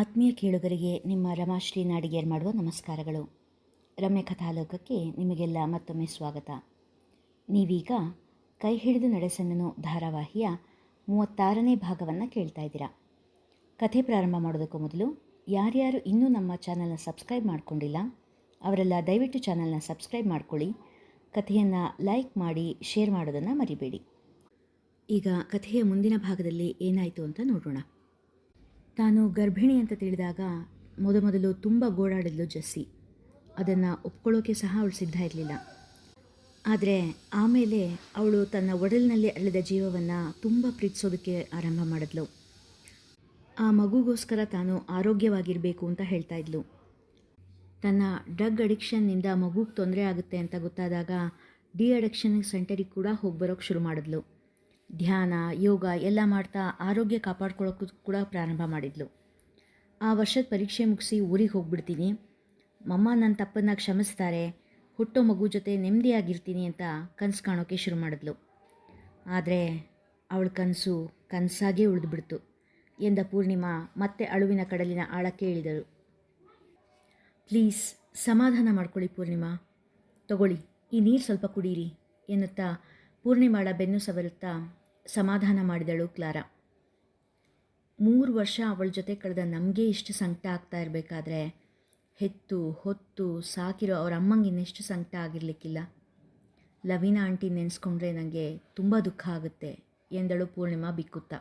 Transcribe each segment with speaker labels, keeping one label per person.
Speaker 1: ಆತ್ಮೀಯ ಕೇಳುಗರಿಗೆ ನಿಮ್ಮ ರಮಾಶ್ರೀ ನಾಡಿಗೇರ್ ಮಾಡುವ ನಮಸ್ಕಾರಗಳು. ರಮ್ಯ ಕಥಾಲೋಕಕ್ಕೆ ನಿಮಗೆಲ್ಲ ಮತ್ತೊಮ್ಮೆ ಸ್ವಾಗತ. ನೀವೀಗ ಕೈ ಹಿಡಿದು ನಡೆಸನ್ನನು ಧಾರಾವಾಹಿಯ ಮೂವತ್ತಾರನೇ ಭಾಗವನ್ನು ಕೇಳ್ತಾ ಇದ್ದೀರಾ. ಕಥೆ ಪ್ರಾರಂಭ ಮಾಡೋದಕ್ಕೂ ಮೊದಲು ಯಾರ್ಯಾರು ಇನ್ನೂ ನಮ್ಮ ಚಾನಲ್ನ ಸಬ್ಸ್ಕ್ರೈಬ್ ಮಾಡಿಕೊಂಡಿಲ್ಲ, ಅವರೆಲ್ಲ ದಯವಿಟ್ಟು ಚಾನಲ್ನ ಸಬ್ಸ್ಕ್ರೈಬ್ ಮಾಡ್ಕೊಳ್ಳಿ, ಕಥೆಯನ್ನು ಲೈಕ್ ಮಾಡಿ, ಶೇರ್ ಮಾಡೋದನ್ನು ಮರಿಬೇಡಿ. ಈಗ ಕಥೆಯ ಮುಂದಿನ ಭಾಗದಲ್ಲಿ ಏನಾಯಿತು ಅಂತ ನೋಡೋಣ. ತಾನು ಗರ್ಭಿಣಿ ಅಂತ ತಿಳಿದಾಗ ಮೊದಮೊದಲು ತುಂಬ ಗೋಡಾಡಿದ್ಲು ಜಸ್ಸಿ. ಅದನ್ನು ಒಪ್ಕೊಳ್ಳೋಕೆ ಸಹ ಅವಳು ಸಿದ್ಧ ಇರಲಿಲ್ಲ. ಆದರೆ ಆಮೇಲೆ ಅವಳು ತನ್ನ ಒಡಲಿನಲ್ಲಿ ಅಳಿದ ಜೀವವನ್ನು ತುಂಬ ಪ್ರೀತಿಸೋದಕ್ಕೆ ಆರಂಭ ಮಾಡಿದ್ಲು. ಆ ಮಗುಗೋಸ್ಕರ ತಾನು ಆರೋಗ್ಯವಾಗಿರಬೇಕು ಅಂತ ಹೇಳ್ತಾ ಇದ್ಲು. ತನ್ನ ಡ್ರಗ್ ಅಡಿಕ್ಷನ್ನಿಂದ ಮಗುಗೆ ತೊಂದರೆ ಆಗುತ್ತೆ ಅಂತ ಗೊತ್ತಾದಾಗ ಡಿ ಅಡಿಕ್ಷನ್ ಸೆಂಟರಿಗೆ ಕೂಡ ಹೋಗಿ ಬರೋಕ್ಕೆ ಶುರು ಮಾಡಿದ್ಲು. ಧ್ಯಾನ, ಯೋಗ ಎಲ್ಲ ಮಾಡ್ತಾ ಆರೋಗ್ಯ ಕಾಪಾಡ್ಕೊಳ್ಳೋಕ್ಕೂ ಕೂಡ ಪ್ರಾರಂಭ ಮಾಡಿದ್ಲು. ಆ ವರ್ಷದ ಪರೀಕ್ಷೆ ಮುಗಿಸಿ ಊರಿಗೆ ಹೋಗ್ಬಿಡ್ತೀನಿ. ಮಮ್ಮ ನನ್ನ ತಪ್ಪನ್ನ ಕ್ಷಮಿಸ್ತಾರೆ. ಹುಟ್ಟೋ ಮಗು ಜೊತೆ ನೆಮ್ಮದಿಯಾಗಿರ್ತೀನಿ ಅಂತ ಕನಸು ಕಾಣೋಕ್ಕೆ ಶುರು ಮಾಡಿದ್ಲು. ಆದರೆ ಅವಳ ಕನಸು ಕನಸಾಗೇ ಉಳಿದ್ಬಿಡ್ತು ಎಂದ ಪೂರ್ಣಿಮಾ ಮತ್ತೆ ಅಳುವಿನ ಕಡಲಿನ ಆಳಕ್ಕೆ ಇಳಿದಳು. ಪ್ಲೀಸ್, ಸಮಾಧಾನ ಮಾಡ್ಕೊಳ್ಳಿ ಪೂರ್ಣಿಮಾ. ತಗೊಳ್ಳಿ, ಈ ನೀರು ಸ್ವಲ್ಪ ಕುಡೀರಿ ಎನ್ನುತ್ತಾ ಪೂರ್ಣಿಮಾಳ ಬೆನ್ನು ಸವರುತ್ತಾ ಸಮಾಧಾನ ಮಾಡಿದಳು ಕ್ಲಾರಾ. ಮೂರು ವರ್ಷ ಅವಳ ಜೊತೆ ಕಳೆದ ನಮಗೆ ಇಷ್ಟು ಸಂಕಟ ಆಗ್ತಾ ಇರಬೇಕಾದ್ರೆ ಹೆತ್ತು, ಹೊತ್ತು, ಸಾಕಿರೋ ಅವ್ರ ಅಮ್ಮಂಗೆ ಇನ್ನೆಷ್ಟು ಸಂಕಟ ಆಗಿರಲಿಕ್ಕಿಲ್ಲ. ಲವೀನಾ ಆಂಟಿ ನೆನೆಸ್ಕೊಂಡ್ರೆ ನನಗೆ ತುಂಬ ದುಃಖ ಆಗುತ್ತೆ ಎಂದಳು ಪೂರ್ಣಿಮಾ ಬಿಕ್ಕುತ್ತಾ.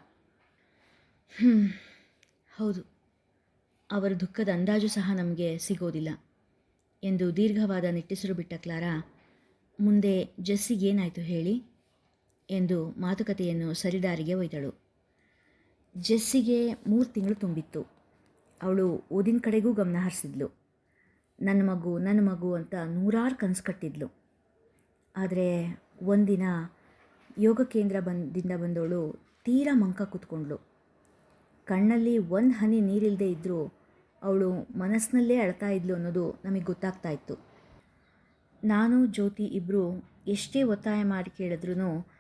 Speaker 1: ಹೌದು. ಅವರ ದುಃಖದ ಅಂದಾಜು ಸಹ ನಮಗೆ ಸಿಗೋದಿಲ್ಲ ಎಂದು ದೀರ್ಘವಾದ ನಿಟ್ಟಿಸಿರು ಬಿಟ್ಟ ಕ್ಲಾರಾ, ಮುಂದೆ ಜೆಸ್ಸಿಗೇನಾಯಿತು ಹೇಳಿ? ಎಂದು ಮಾತುಕತೆಯನ್ನು ಸರಿದಾರಿಗೆ ಒಯ್ದಳು. ಜೆಸ್ಸಿಗೆ ಮೂರು ತಿಂಗಳು ತುಂಬಿತ್ತು. ಅವಳು ಓದಿನ ಕಡೆಗೂ ಗಮನ ಹರಿಸಿದ್ಲು. ನನ್ನ ಮಗು ನನ್ನ ಮಗು ಅಂತ ನೂರಾರು ಕನಸು ಕಟ್ಟಿದ್ಲು. ಆದರೆ ಒಂದಿನ ಯೋಗ ಕೇಂದ್ರ ಬಂದಿಂದ ಬಂದವಳು ತೀರಾ ಮಂಕ ಕೂತ್ಕೊಂಡ್ಳು. ಕಣ್ಣಲ್ಲಿ ಒಂದು ಹನಿ ನೀರಿಲ್ಲದೆ ಇದ್ದರೂ ಅವಳು ಮನಸ್ಸಿನಲ್ಲೇ ಅಳ್ತಾ ಇದ್ಲು ಅನ್ನೋದು ನಮಗೆ ಗೊತ್ತಾಗ್ತಾ ಇತ್ತು. ನಾನು, ಜ್ಯೋತಿ ಇಬ್ಬರು ಎಷ್ಟೇ ಒತ್ತಾಯ ಮಾಡಿ ಕೇಳಿದ್ರೂ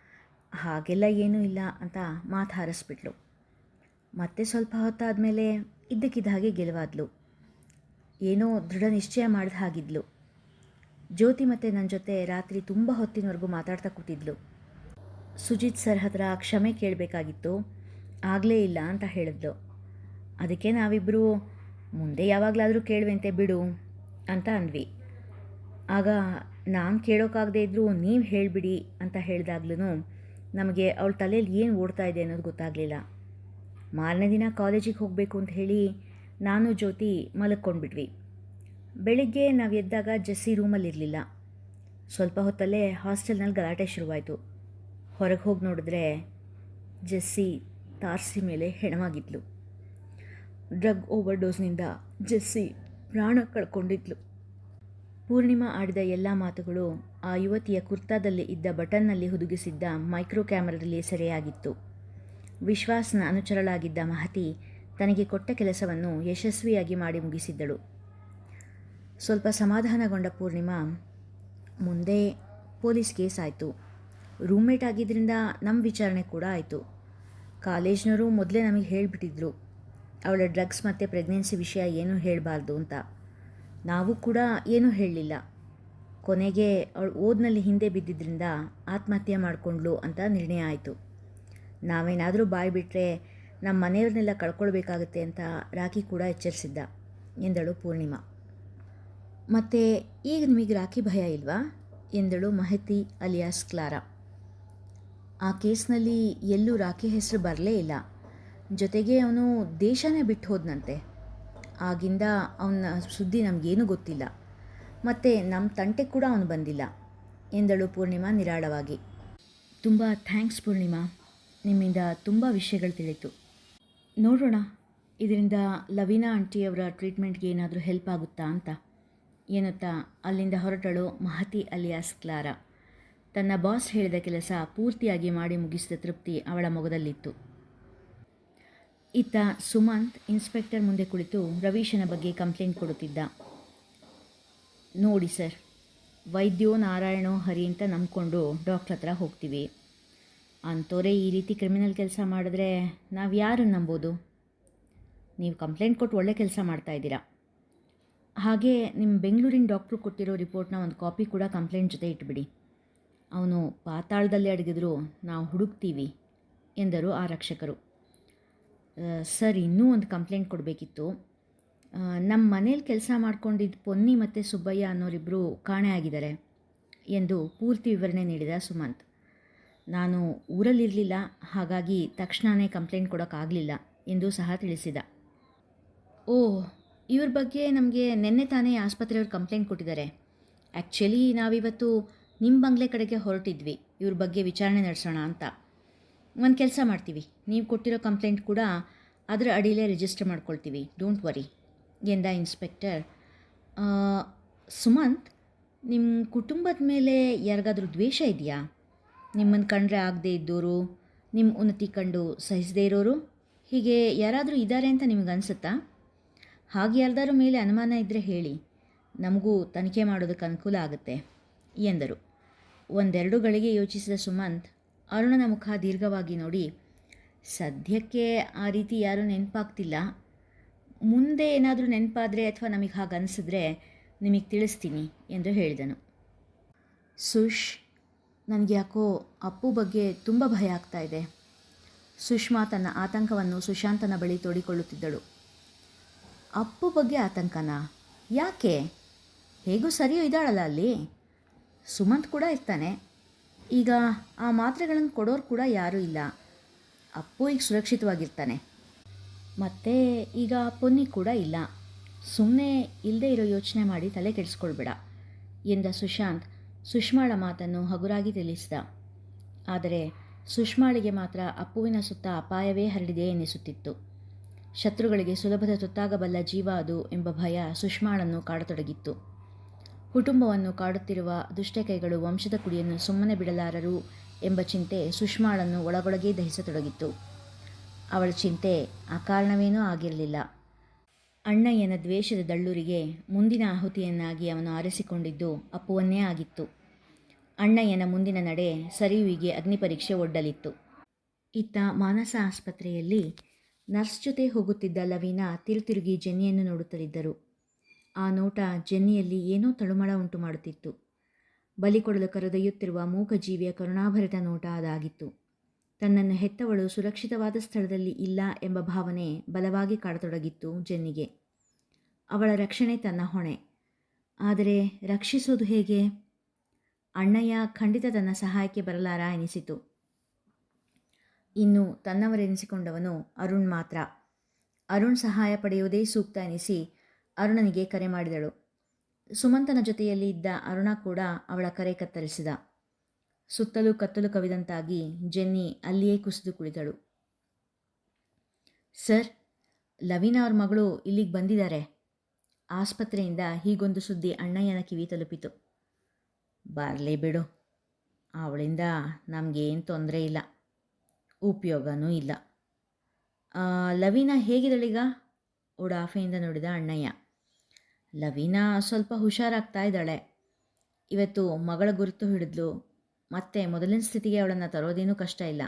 Speaker 1: ಹಾಗೆಲ್ಲ ಏನೂ ಇಲ್ಲ ಅಂತ ಮಾತು ಹಾರಿಸ್ಬಿಟ್ಲು. ಮತ್ತೆ ಸ್ವಲ್ಪ ಹೊತ್ತಾದಮೇಲೆ ಇದ್ದಕ್ಕಿದ್ದ ಹಾಗೆ ಗೆಲುವಾದ್ಲು. ಏನೋ ದೃಢ ನಿಶ್ಚಯ ಮಾಡಿದ ಹಾಗಿದ್ಲು. ಜ್ಯೋತಿ ಮತ್ತು ನನ್ನ ಜೊತೆ ರಾತ್ರಿ ತುಂಬ ಹೊತ್ತಿನವರೆಗೂ ಮಾತಾಡ್ತಾ ಕೂತಿದ್ಲು. ಸುಜಿತ್ ಸರ್ ಹತ್ರ ಕ್ಷಮೆ ಕೇಳಬೇಕಾಗಿತ್ತು. ಆಗಲೇ ಇಲ್ಲ ಅಂತ ಹೇಳಿದ್ಲು. ಅದಕ್ಕೆ ನಾವಿಬ್ಬರು ಮುಂದೆ ಯಾವಾಗಲಾದರೂ ಕೇಳುವಂತೆ ಬಿಡು ಅಂತ ಅಂದ್ವಿ. ಆಗ, ನಾನು ಕೇಳೋಕ್ಕಾಗದೇ ಇದ್ದರೂ ನೀವು ಹೇಳಿಬಿಡಿ ಅಂತ ಹೇಳಿದಾಗ್ಲೂ ನಮಗೆ ಅವಳ ತಲೆಯಲ್ಲಿ ಏನು ಓಡ್ತಾ ಇದೆ ಅನ್ನೋದು ಗೊತ್ತಾಗಲಿಲ್ಲ. ಮಾರನೇ ದಿನ ಕಾಲೇಜಿಗೆ ಹೋಗಬೇಕು ಅಂತ ಹೇಳಿ ನಾನು ಜ್ಯೋತಿ ಮಲಕ್ಕೊಂಡ್ಬಿಟ್ವಿ ಬೆಳಿಗ್ಗೆ ನಾವು ಎದ್ದಾಗ ಜಸ್ಸಿ ರೂಮಲ್ಲಿರಲಿಲ್ಲ ಸ್ವಲ್ಪ ಹೊತ್ತಲ್ಲೇ ಹಾಸ್ಟೆಲ್ನಲ್ಲಿ ಗಲಾಟೆ ಶುರುವಾಯಿತು. ಹೊರಗೆ ಹೋಗಿ ನೋಡಿದ್ರೆ ಜೆಸ್ಸಿ ತಾರಸಿ ಮೇಲೆ ಹೆಣವಾಗಿದ್ಲು. ಡ್ರಗ್ ಓವರ್ ಡೋಸ್ನಿಂದ ಜೆಸ್ಸಿ ಪ್ರಾಣ ಕಳ್ಕೊಂಡಿದ್ಲು. ಪೂರ್ಣಿಮಾ ಆಡಿದ ಎಲ್ಲ ಮಾತುಗಳು ಆ ಯುವತಿಯ ಕುರ್ತಾದಲ್ಲಿ ಇದ್ದ ಬಟನ್ನಲ್ಲಿ ಹುದುಗಿಸಿದ್ದ ಮೈಕ್ರೋ ಕ್ಯಾಮರಾದಲ್ಲಿ ಸೆರೆಯಾಗಿತ್ತು. ವಿಶ್ವಾಸ್ನ ಅನುಚರಳಾಗಿದ್ದ ಮಹತಿ ತನಗೆ ಕೊಟ್ಟ ಕೆಲಸವನ್ನು ಯಶಸ್ವಿಯಾಗಿ ಮಾಡಿ ಮುಗಿಸಿದ್ದಳು. ಸ್ವಲ್ಪ ಸಮಾಧಾನಗೊಂಡ ಪೂರ್ಣಿಮಾ, ಮುಂದೆ ಪೊಲೀಸ್ ಕೇಸ್ ಆಯಿತು. ರೂಮ್ಮೇಟ್ ಆಗಿದ್ದರಿಂದ ನಮ್ಮ ವಿಚಾರಣೆ ಕೂಡ ಆಯಿತು. ಕಾಲೇಜ್ನವರು ಮೊದಲೇ ನಮಗೆ ಹೇಳಿಬಿಟ್ಟಿದ್ರು. ಅವಳ ಡ್ರಗ್ಸ್ ಮತ್ತು ಪ್ರೆಗ್ನೆನ್ಸಿ ವಿಷಯ ಏನೂ ಹೇಳಬಾರ್ದು ಅಂತ. ನಾವು ಕೂಡ ಏನೂ ಹೇಳಲಿಲ್ಲ. ಕೊನೆಗೆ ಅವಳು ಓದ್ನಲ್ಲಿ ಹಿಂದೆ ಬಿದ್ದಿದ್ದರಿಂದ ಆತ್ಮಹತ್ಯೆ ಮಾಡಿಕೊಂಡ್ಳು ಅಂತ ನಿರ್ಣಯ ಆಯಿತು. ನಾವೇನಾದರೂ ಬಾಯಿ ಬಿಟ್ಟರೆ ನಮ್ಮ ಮನೆಯವ್ರನ್ನೆಲ್ಲ ಕಳ್ಕೊಳ್ಬೇಕಾಗುತ್ತೆ ಅಂತ ರಾಖಿ ಕೂಡ ಎಚ್ಚರಿಸಿದ್ದ, ಎಂದಳು ಪೂರ್ಣಿಮಾ. ಮತ್ತು ಈಗ ನಿಮಗೆ ರಾಖಿ ಭಯ ಇಲ್ವಾ? ಎಂದಳು ಮಹತಿ ಅಲಿಯಾಸ್ ಕ್ಲಾರಾ. ಆ ಕೇಸ್ನಲ್ಲಿ ಎಲ್ಲೂ ರಾಖಿ ಹೆಸರು ಬರಲೇ ಇಲ್ಲ. ಜೊತೆಗೆ ಅವನು ದೇಶನೇ ಬಿಟ್ಟು ಹೋದನಂತೆ. ಆಗಿಂದ ಅವನ ಸುದ್ದಿ ನಮಗೇನೂ ಗೊತ್ತಿಲ್ಲ. ಮತ್ತು ನಮ್ಮ ತಂಟೆ ಕೂಡ ಅವನು ಬಂದಿಲ್ಲ, ಎಂದಳು ಪೂರ್ಣಿಮಾ ನಿರಾಳವಾಗಿ. ತುಂಬ ಥ್ಯಾಂಕ್ಸ್ ಪೂರ್ಣಿಮಾ. ನಿಮ್ಮಿಂದ ತುಂಬ ವಿಷಯಗಳು ತಿಳಿತು. ನೋಡೋಣ, ಇದರಿಂದ ಲವೀನಾ ಆಂಟಿಯವರ ಟ್ರೀಟ್ಮೆಂಟ್ಗೆ ಏನಾದರೂ ಹೆಲ್ಪ್ ಆಗುತ್ತಾ ಅಂತ ಏನತ್ತಾ ಅಲ್ಲಿಂದ ಹೊರಟಳು ಮಹತಿ ಅಲಿಯಾಸ್ ಕ್ಲಾರಾ. ತನ್ನ ಬಾಸ್ ಹೇಳಿದ ಕೆಲಸ ಪೂರ್ತಿಯಾಗಿ ಮಾಡಿ ಮುಗಿಸಿದ ತೃಪ್ತಿ ಅವಳ ಮೊಗದಲ್ಲಿತ್ತು. ಇತ್ತ ಸುಮಂತ್ ಇನ್ಸ್ಪೆಕ್ಟರ್ ಮುಂದೆ ಕುಳಿತು ರವೀಶನ ಬಗ್ಗೆ ಕಂಪ್ಲೇಂಟ್ ಕೊಡುತ್ತಿದ್ದ. ನೋಡಿ ಸರ್ ವೈದ್ಯೋ ನಾರಾಯಣೋ ಹರಿ ಅಂತ ನಂಬಿಕೊಂಡು ಡಾಕ್ಟ್ರ್ ಹತ್ರ ಹೋಗ್ತೀವಿ. ಅಂಥವರೇ ಈ ರೀತಿ ಕ್ರಿಮಿನಲ್ ಕೆಲಸ ಮಾಡಿದ್ರೆ ನಾವು ಯಾರನ್ನು ನಂಬೋದು? ನೀವು ಕಂಪ್ಲೇಂಟ್ ಕೊಟ್ಟು ಒಳ್ಳೆ ಕೆಲಸ ಮಾಡ್ತಾ ಇದ್ದೀರಾ? ಹಾಗೆ ನಿಮ್ಮ ಬೆಂಗಳೂರಿನ ಡಾಕ್ಟ್ರು ಕೊಟ್ಟಿರೋ ರಿಪೋರ್ಟ್ನ ಒಂದು ಕಾಪಿ ಕೂಡ ಕಂಪ್ಲೇಂಟ್ ಜೊತೆ ಇಟ್ಬಿಡಿ. ಅವನು ಪಾತಾಳದಲ್ಲಿ ಅಡಗಿದ್ರು ನಾವು ಹುಡುಕ್ತೀವಿ ಎಂದರು ಆ ರಕ್ಷಕರು ಆ, ಸರ್, ಇನ್ನೂ ಒಂದು ಕಂಪ್ಲೇಂಟ್ ಕೊಡಬೇಕಿತ್ತು. ನಮ್ಮ ಮನೇಲಿ ಕೆಲಸ ಮಾಡ್ಕೊಂಡಿದ್ದ ಪೊನ್ನಿ ಮತ್ತು ಸುಬ್ಬಯ್ಯ ಅನ್ನೋರಿಬ್ಬರು ಕಾಣೆ ಆಗಿದ್ದಾರೆ ಎಂದು ಪೂರ್ತಿ ವಿವರಣೆ ನೀಡಿದ ಸುಮಂತ್. ನಾನು ಊರಲ್ಲಿರಲಿಲ್ಲ, ಹಾಗಾಗಿ ತಕ್ಷಣವೇ ಕಂಪ್ಲೇಂಟ್ ಕೊಡೋಕ್ಕಾಗಲಿಲ್ಲ ಎಂದು ಸಹ ತಿಳಿಸಿದ. ಓ, ಇವ್ರ ಬಗ್ಗೆ ನಮಗೆ ನಿನ್ನೆ ತಾನೇ ಆಸ್ಪತ್ರೆಯವ್ರು ಕಂಪ್ಲೇಂಟ್ ಕೊಟ್ಟಿದ್ದಾರೆ. ಆ್ಯಕ್ಚುಲಿ ನಾವಿವತ್ತು ನಿಮ್ಮ ಬಂಗ್ಲೆ ಕಡೆಗೆ ಹೊರಟಿದ್ವಿ, ಇವ್ರ ಬಗ್ಗೆ ವಿಚಾರಣೆ ನಡೆಸೋಣ ಅಂತ. ಒಂದು ಕೆಲಸ ಮಾಡ್ತೀವಿ. ನೀವು ಕೊಟ್ಟಿರೋ ಕಂಪ್ಲೇಂಟ್ ಕೂಡ ಅದರ ಅಡಿಲೇ ರಿಜಿಸ್ಟರ್ ಮಾಡ್ಕೊಳ್ತೀವಿ. ಡೋಂಟ್ ವರಿ ಎಂದ ಇನ್ಸ್ಪೆಕ್ಟರ್ ಸುಮಂತ್ ನಿಮ್ಮ ಕುಟುಂಬದ ಮೇಲೆ ಯಾರಿಗಾದರೂ ದ್ವೇಷ ಇದೆಯಾ? ನಿಮ್ಮನ್ನು ಕಂಡ್ರೆ ಆಗದೇ ಇದ್ದೋರು ನಿಮ್ಮ ಉನ್ನತಿ ಕಂಡು ಸಹಿಸದೇ ಇರೋರು, ಹೀಗೆ ಯಾರಾದರೂ ಇದ್ದಾರೆ ಅಂತ ನಿಮ್ಗೆ ಅನಿಸುತ್ತಾ? ಹಾಗೆ ಯಾರ್ದಾರು ಮೇಲೆ ಅನುಮಾನ ಇದ್ದರೆ ಹೇಳಿ. ನಮಗೂ ತನಿಖೆ ಮಾಡೋದಕ್ಕೆ ಅನುಕೂಲ ಆಗುತ್ತೆ, ಎಂದರು. ಒಂದೆರಡು ಗಳಿಗೆ ಯೋಚಿಸಿದ ಸುಮಂತ್ ಅರುಣನ ಮುಖ ದೀರ್ಘವಾಗಿ ನೋಡಿ, ಸದ್ಯಕ್ಕೆ ಆ ರೀತಿ ಯಾರೂ ನೆನಪಾಗ್ತಿಲ್ಲ. ಮುಂದೆ ಏನಾದರೂ ನೆನಪಾದರೆ ಅಥವಾ ನಮಗೆ ಹಾಗೆ ಅನಿಸಿದ್ರೆ ನಿಮಗೆ ತಿಳಿಸ್ತೀನಿ ಎಂದು ಹೇಳಿದನು. ಸುಶ್ ನನಗೆ ಯಾಕೋ ಅಪ್ಪು ಬಗ್ಗೆ ತುಂಬ ಭಯ ಆಗ್ತಾ ಇದೆ. ಸುಷ್ಮಾ ತನ್ನ ಆತಂಕವನ್ನು ಸುಶಾಂತನ ಬಳಿ ತೋಡಿಕೊಳ್ಳುತ್ತಿದ್ದಳು. ಅಪ್ಪು ಬಗ್ಗೆ ಆತಂಕನಾ? ಯಾಕೆ? ಹೇಗೂ ಸರಿಯೋ ಇದ್ದಾಳಲ್ಲ ಅಲ್ಲಿ? ಸುಮಂತ್ ಕೂಡ ಇರ್ತಾನೆ. ಈಗ ಆ ಮಾತ್ರೆಗಳನ್ನು ಕೊಡೋರು ಕೂಡ ಯಾರೂ ಇಲ್ಲ. ಅಪ್ಪು ಈಗ ಸುರಕ್ಷಿತವಾಗಿರ್ತಾನೆ. ಮತ್ತು ಈಗ ಪೊನ್ನಿ ಕೂಡ ಇಲ್ಲ. ಸುಮ್ಮನೆ ಇಲ್ಲದೆ ಇರೋ ಯೋಚನೆ ಮಾಡಿ ತಲೆ ಕೆಡಿಸ್ಕೊಳ್ಬೇಡ ಎಂದ ಸುಶಾಂತ್ ಸುಷ್ಮಾಳ ಮಾತನ್ನು ಹಗುರಾಗಿ ತಿಳಿಸಿದ. ಆದರೆ ಸುಷ್ಮಾಳಿಗೆ ಮಾತ್ರ ಅಪ್ಪುವಿನ ಸುತ್ತ ಅಪಾಯವೇ ಹರಡಿದೆ ಎನಿಸುತ್ತಿತ್ತು ಶತ್ರುಗಳಿಗೆ ಸುಲಭದ ತುತ್ತಾಗಬಲ್ಲ ಜೀವ ಅದು ಎಂಬ ಭಯ ಸುಷ್ಮಾಳನ್ನು ಕಾಡತೊಡಗಿತ್ತು. ಕುಟುಂಬವನ್ನು ಕಾಡುತ್ತಿರುವ ದುಷ್ಟಕೈಗಳು ವಂಶದ ಕುಡಿಯನ್ನು ಸುಮ್ಮನೆ ಬಿಡಲಾರರು ಎಂಬ ಚಿಂತೆ ಸುಷ್ಮಾಳನ್ನು ಒಳಗೊಳಗೇ ದಹಿಸತೊಡಗಿತ್ತು. ಅವಳ ಚಿಂತೆ ಅಕಾರಣವೇನೂ ಆಗಿರಲಿಲ್ಲ. ಅಣ್ಣಯ್ಯನ ದ್ವೇಷದ ದಳ್ಳೂರಿಗೆ ಮುಂದಿನ ಆಹುತಿಯನ್ನಾಗಿ ಅವನು ಆರಿಸಿಕೊಂಡಿದ್ದು ಅಪ್ಪುವನ್ನೇ ಆಗಿತ್ತು. ಅಣ್ಣಯ್ಯನ ಮುಂದಿನ ನಡೆ ಸರಿಯುವಿಗೆ ಅಗ್ನಿಪರೀಕ್ಷೆ ಒಡ್ಡಲಿತ್ತು. ಇತ್ತ ಮಾನಸ ಆಸ್ಪತ್ರೆಯಲ್ಲಿ ನರ್ಸ್ ಜೊತೆ ಹೋಗುತ್ತಿದ್ದ ಲವೀನಾ ತಿರುತಿರುಗಿ ಜೆನ್ನಿಯನ್ನು ನೋಡುತ್ತಲಿದ್ದರು. ಆ ನೋಟ ಜೆನ್ನಿಯಲ್ಲಿ ಏನೋ ತಳುಮಳ ಉಂಟು ಮಾಡುತ್ತಿತ್ತು. ಬಲಿಕೊಡಲು ಕರೆದೊಯ್ಯುತ್ತಿರುವ ಮೂಕ ಜೀವಿಯ ಕರುಣಾಭರಿತ ನೋಟ ಅದಾಗಿತ್ತು. ತನ್ನನ್ನು ಹೆತ್ತವಳು ಸುರಕ್ಷಿತವಾದ ಸ್ಥಳದಲ್ಲಿ ಇಲ್ಲ ಎಂಬ ಭಾವನೆ ಬಲವಾಗಿ ಕಾಡತೊಡಗಿತ್ತು ಜೆನ್ನಿಗೆ. ಅವಳ ರಕ್ಷಣೆ ತನ್ನ ಹೊಣೆ. ಆದರೆ ರಕ್ಷಿಸೋದು ಹೇಗೆ? ಅಣ್ಣಯ್ಯ ಖಂಡಿತ ತನ್ನ ಸಹಾಯಕ್ಕೆ ಬರಲಾರ ಎನಿಸಿತು. ಇನ್ನು ತನ್ನವರೆನಿಸಿಕೊಂಡವನು ಅರುಣ್ ಮಾತ್ರ. ಅರುಣ್ ಸಹಾಯ ಪಡೆಯುವುದೇ ಸೂಕ್ತ ಎನಿಸಿ ಅರುಣನಿಗೆ ಕರೆ ಮಾಡಿದಳು. ಸುಮಂತನ ಜೊತೆಯಲ್ಲಿ ಇದ್ದ ಅರುಣ ಕೂಡ ಅವಳ ಕರೆ ಕತ್ತರಿಸಿದ. ಸುತ್ತಲೂ ಕತ್ತಲು ಕವಿದಂತಾಗಿ ಜೆನ್ನಿ ಅಲ್ಲಿಯೇ ಕುಸಿದು ಕುಳಿತಳು. ಸರ್, ಲವೀನಾ ಅವ್ರ ಮಗಳು ಇಲ್ಲಿಗೆ ಬಂದಿದ್ದಾರೆ. ಆಸ್ಪತ್ರೆಯಿಂದ ಹೀಗೊಂದು ಸುದ್ದಿ ಅಣ್ಣಯ್ಯನ ಕಿವಿ ತಲುಪಿತು. ಬರಲೇ ಬಿಡು. ಅವಳಿಂದ ನಮಗೇನು ತೊಂದರೆ ಇಲ್ಲ. ಉಪಯೋಗನೂ ಇಲ್ಲ. ಲವೀನಾ ಹೇಗಿದಳೀಗ? ಉಡಾಫೆಯಿಂದ ನೋಡಿದ ಅಣ್ಣಯ್ಯ. ಲವೀನಾ ಸ್ವಲ್ಪ ಹುಷಾರಾಗ್ತಾ ಇದ್ದಾಳೆ. ಇವತ್ತು ಮಗಳ ಗುರುತು ಹಿಡಿದ್ಲು. ಮತ್ತೆ ಮೊದಲಿನ ಸ್ಥಿತಿಗೆ ಅವಳನ್ನು ತರೋದೇನೂ ಕಷ್ಟ ಇಲ್ಲ.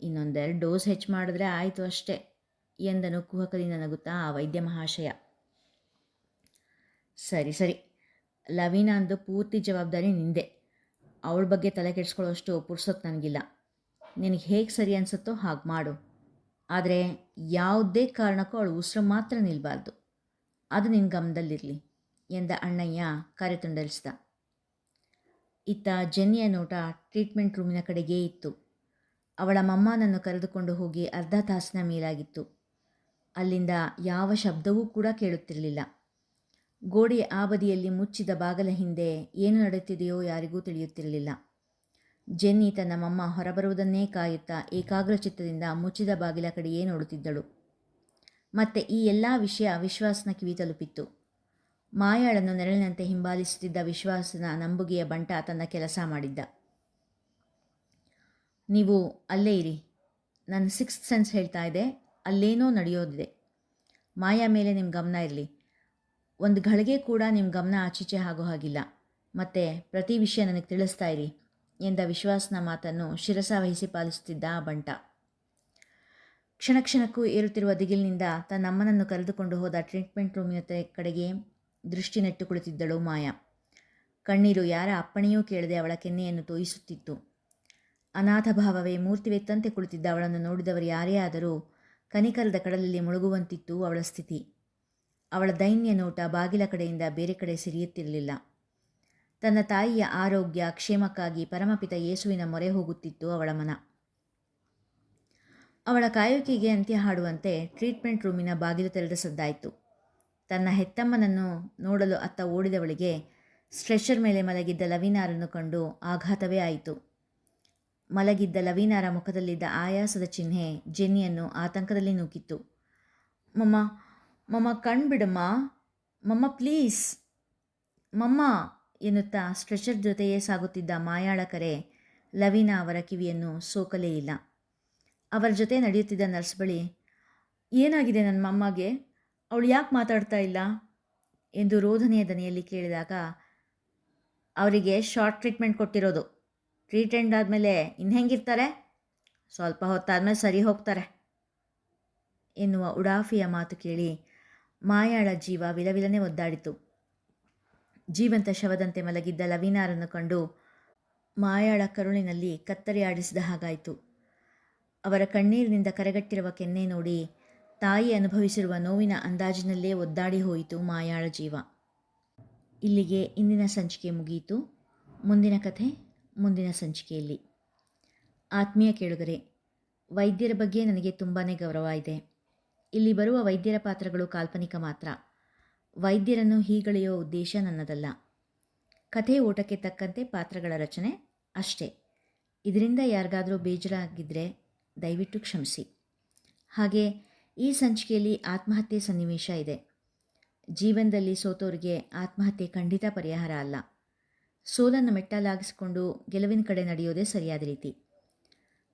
Speaker 1: ಇನ್ನೊಂದೆರಡು ಡೋಸ್ ಹೆಚ್ಚು ಮಾಡಿದ್ರೆ ಆಯಿತು ಅಷ್ಟೇ ಎಂದನು ಕುಹಕದಿಂದ ನಗುತ್ತಾ ಆ ವೈದ್ಯ ಮಹಾಶಯ. ಸರಿ ಸರಿ. ಲವೀನಾ ಅಂದು ಪೂರ್ತಿ ಜವಾಬ್ದಾರಿ ನಿಂದೆ. ಅವಳ ಬಗ್ಗೆ ತಲೆ ಕೆಡಿಸ್ಕೊಳ್ಳೋಷ್ಟು ಪುರ್ಸೊತ್ತು ನನಗಿಲ್ಲ. ನಿನಗೆ ಹೇಗೆ ಸರಿ ಅನಿಸುತ್ತೋ ಹಾಗೆ ಮಾಡು. ಆದರೆ ಯಾವುದೇ ಕಾರಣಕ್ಕೂ ಅವಳು ಉಸಿರು ಮಾತ್ರ ನಿಲ್ಲಬಾರ್ದು ಅದು ನಿನ್ನ ಗಮನದಲ್ಲಿರಲಿ ಎಂದ ಅಣ್ಣಯ್ಯ ಕರೆತುಂಡರಿಸಿದ. ಇತ್ತ ಜೆನ್ನಿಯ ನೋಟ ಟ್ರೀಟ್ಮೆಂಟ್ ರೂಮಿನ ಕಡೆಗೇ ಇತ್ತು. ಅವಳ ಮಮ್ಮನನ್ನು ಕರೆದುಕೊಂಡು ಹೋಗಿ ಅರ್ಧ ತಾಸಿನ ಮೇಲಾಗಿತ್ತು. ಅಲ್ಲಿಂದ ಯಾವ ಶಬ್ದವೂ ಕೂಡ ಕೇಳುತ್ತಿರಲಿಲ್ಲ. ಗೋಡೆಯ ಆ ಬದಿಯಲ್ಲಿ ಮುಚ್ಚಿದ ಬಾಗಲ ಹಿಂದೆ ಏನು ನಡೆಯುತ್ತಿದೆಯೋ ಯಾರಿಗೂ ತಿಳಿಯುತ್ತಿರಲಿಲ್ಲ. ಜೆನ್ನಿ ತನ್ನ ಮಮ್ಮ ಹೊರಬರುವುದನ್ನೇ ಕಾಯುತ್ತಾ ಏಕಾಗ್ರಚಿತ್ತದಿಂದ ಮುಚ್ಚಿದ ಬಾಗಿಲ ಕಡೆಯೇ ನೋಡುತ್ತಿದ್ದಳು. ಮತ್ತೆ ಈ ಎಲ್ಲ ವಿಷಯ ವಿಶ್ವಾಸನ ಕಿವಿ ತಲುಪಿತ್ತು ಮಾಯಾಳನ್ನು ನೆರಳಿನಂತೆ ಹಿಂಬಾಲಿಸುತ್ತಿದ್ದ ವಿಶ್ವಾಸನ ನಂಬುಗೆಯ ಬಂಟ ತನ್ನ ಕೆಲಸ ಮಾಡಿದ್ದ. ನೀವು ಅಲ್ಲೇ ಇರಿ. ನನ್ನ ಸಿಕ್ಸ್ತ್ ಸೆನ್ಸ್ ಹೇಳ್ತಾ ಇದೆ. ಅಲ್ಲೇನೋ ನಡೆಯೋದಿದೆ. ಮಾಯಾ ಮೇಲೆ ನಿಮ್ಮ ಗಮನ ಇರಲಿ. ಒಂದು ಗಳಿಗೆ ಕೂಡ ನಿಮ್ಮ ಗಮನ ಆಚೀಚೆ ಆಗೋ ಹಾಗಿಲ್ಲ. ಮತ್ತು ಪ್ರತಿ ವಿಷಯ ನನಗೆ ತಿಳಿಸ್ತಾ ಇರಿ ಎಂದ ವಿಶ್ವಾಸನ ಮಾತನ್ನು ಶಿರಸ ವಹಿಸಿ ಪಾಲಿಸುತ್ತಿದ್ದ ಬಂಟ. ಕ್ಷಣ ಕ್ಷಣಕ್ಕೂ ಏರುತ್ತಿರುವ ದಿಗಿಲಿನಿಂದ ತನ್ನಮ್ಮನನ್ನು ಕರೆದುಕೊಂಡು ಹೋದ ಟ್ರೀಟ್ಮೆಂಟ್ ರೂಮಿನ ಕಡೆಗೆ ದೃಷ್ಟಿ ನೆಟ್ಟು ಕುಳಿತಿದ್ದಳು ಮಾಯಾ. ಕಣ್ಣೀರು ಯಾರ ಅಪ್ಪಣೆಯೂ ಕೇಳದೆ ಅವಳ ಕೆನ್ನೆಯನ್ನು ತೋಯಿಸುತ್ತಿತ್ತು. ಅನಾಥ ಭಾವವೇ ಮೂರ್ತಿವೆತ್ತಂತೆ ಕುಳಿತಿದ್ದ ಅವಳನ್ನು ನೋಡಿದವರು ಯಾರೇ ಆದರೂ ಕನಿಕರದ ಕಡಲಲ್ಲಿ ಮುಳುಗುವಂತಿತ್ತು ಅವಳ ಸ್ಥಿತಿ. ಅವಳ ದೈನ್ಯ ನೋಟ ಬಾಗಿಲ ಕಡೆಯಿಂದ ಬೇರೆ ಕಡೆ ಸಿರಿಯುತ್ತಿರಲಿಲ್ಲ. ತನ್ನ ತಾಯಿಯ ಆರೋಗ್ಯ, ಕ್ಷೇಮಕ್ಕಾಗಿ ಪರಮಪಿತ ಯೇಸುವಿನ ಮೊರೆ ಹೋಗುತ್ತಿತ್ತು ಅವಳ ಮನ. ಅವಳ ಕಾಯುವಿಕೆಗೆ ಅಂತ್ಯ ಹಾಡುವಂತೆ ಟ್ರೀಟ್ಮೆಂಟ್ ರೂಮಿನ ಬಾಗಿಲು ತೆರೆದ ಸದ್ದಾಯಿತು. ತನ್ನ ಹೆತ್ತಮ್ಮನನ್ನು ನೋಡಲು ಅತ್ತ ಓಡಿದವಳಿಗೆ ಸ್ಟ್ರೆಷರ್ ಮೇಲೆ ಮಲಗಿದ್ದ ಲವೀನಾರನ್ನು ಕಂಡು ಆಘಾತವೇ ಆಯಿತು. ಮಲಗಿದ್ದ ಲವೀನಾರ ಮುಖದಲ್ಲಿದ್ದ ಆಯಾಸದ ಚಿಹ್ನೆ ಜೆನ್ನಿಯನ್ನು ಆತಂಕದಲ್ಲಿ ನೂಕಿತ್ತು. ಮಮ್ಮ ಮಮ್ಮ ಕಣ್ಬಿಡಮ್ಮ, ಮಮ್ಮ ಪ್ಲೀಸ್, ಮಮ್ಮ ಎನ್ನುತ್ತಾ ಸ್ಟ್ರೆಚರ್ ಜೊತೆಯೇ ಸಾಗುತ್ತಿದ್ದ ಮಾಯಾಳ ಕರೆ ಲವೀನಾ ಅವರ ಕಿವಿಯನ್ನು ಸೋಕಲೇ ಇಲ್ಲ. ಅವರ ಜೊತೆ ನಡೆಯುತ್ತಿದ್ದ ನರ್ಸ್ ಬಳಿ, ಏನಾಗಿದೆ ನನ್ನ ಮಮ್ಮಗೆ ಅವಳು ಯಾಕೆ ಮಾತಾಡ್ತಾ ಇಲ್ಲ? ಎಂದು ರೋಧನೆಯ ದನಿಯಲ್ಲಿ ಕೇಳಿದಾಗ, ಅವರಿಗೆ ಶಾರ್ಟ್ ಟ್ರೀಟ್ಮೆಂಟ್ ಕೊಟ್ಟಿರೋದು. ಟ್ರೀಟ್ಮೆಂಟ್ ಆದಮೇಲೆ ಇನ್ನು ಹೆಂಗಿರ್ತಾರೆ? ಸ್ವಲ್ಪ ಹೊತ್ತಾದಮೇಲೆ ಸರಿ ಹೋಗ್ತಾರೆ. ಎನ್ನುವ ಉಡಾಫಿಯ ಮಾತು ಕೇಳಿ ಮಾಯಾಳ ಜೀವ ವಿಲವಿಲನೆ ಒದ್ದಾಡಿತು. ಜೀವಂತ ಶವದಂತೆ ಮಲಗಿದ್ದ ಲವೀನಾರನ್ನು ಕಂಡು ಮಾಯಾಳ ಕರುಳಿನಲ್ಲಿ ಕತ್ತರಿ ಆಡಿಸಿದ ಹಾಗಾಯಿತು. ಅವರ ಕಣ್ಣೀರಿನಿಂದ ಕರೆಗಟ್ಟಿರುವ ಕೆನ್ನೆ ನೋಡಿ ತಾಯಿ ಅನುಭವಿಸಿರುವ ನೋವಿನ ಅಂದಾಜಿನಲ್ಲೇ ಒದ್ದಾಡಿ ಹೋಯಿತು ಮಾಯಾಳ ಜೀವ. ಇಲ್ಲಿಗೆ ಇಂದಿನ ಸಂಚಿಕೆ ಮುಗಿಯಿತು ಮುಂದಿನ ಕಥೆ, ಮುಂದಿನ ಸಂಚಿಕೆಯಲ್ಲಿ. ಆತ್ಮೀಯ ಕೇಳುಗರೆ, ವೈದ್ಯರ ಬಗ್ಗೆ ನನಗೆ ತುಂಬಾ ಗೌರವ ಇದೆ. ಇಲ್ಲಿ ಬರುವ ವೈದ್ಯರ ಪಾತ್ರಗಳು ಕಾಲ್ಪನಿಕ ಮಾತ್ರ. ವೈದ್ಯರನ್ನು ಹೀಗಳೆಯುವ ಉದ್ದೇಶ ನನ್ನದಲ್ಲ. ಕಥೆ ಓಟಕ್ಕೆ ತಕ್ಕಂತೆ ಪಾತ್ರಗಳ ರಚನೆ ಅಷ್ಟೇ. ಇದರಿಂದ ಯಾರಿಗಾದರೂ ಬೇಜಾರಾಗಿದ್ದರೆ ದಯವಿಟ್ಟು ಕ್ಷಮಿಸಿ. ಹಾಗೆ ಈ ಸಂಚಿಕೆಯಲ್ಲಿ ಆತ್ಮಹತ್ಯೆ ಸನ್ನಿವೇಶ ಇದೆ. ಜೀವನದಲ್ಲಿ ಸೋತೋರಿಗೆ ಆತ್ಮಹತ್ಯೆ ಖಂಡಿತ ಪರಿಹಾರ ಅಲ್ಲ. ಸೋಲನ್ನು ಮೆಟ್ಟಲಾಗಿಸಿಕೊಂಡು ಗೆಲುವಿನ ಕಡೆ ನಡೆಯೋದೇ ಸರಿಯಾದ ರೀತಿ.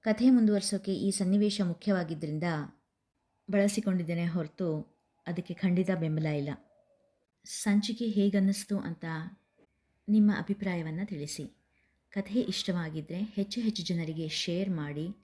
Speaker 1: ಕಥೆ ಮುಂದುವರಿಸೋಕೆ ಈ ಸನ್ನಿವೇಶ ಮುಖ್ಯವಾಗಿದ್ದರಿಂದ ಬಳಸಿಕೊಂಡಿದ್ದೇನೆ ಹೊರತು ಅದಕ್ಕೆ ಖಂಡಿತ ಬೆಂಬಲ ಇಲ್ಲ. ಸಂಚಿಕೆ ಹೇಗನ್ನಿಸ್ತು ಅಂತ ನಿಮ್ಮ ಅಭಿಪ್ರಾಯವನ್ನು ತಿಳಿಸಿ. ಕಥೆ ಇಷ್ಟವಾಗಿದ್ದರೆ ಹೆಚ್ಚು ಹೆಚ್ಚು ಜನರಿಗೆ ಶೇರ್ ಮಾಡಿ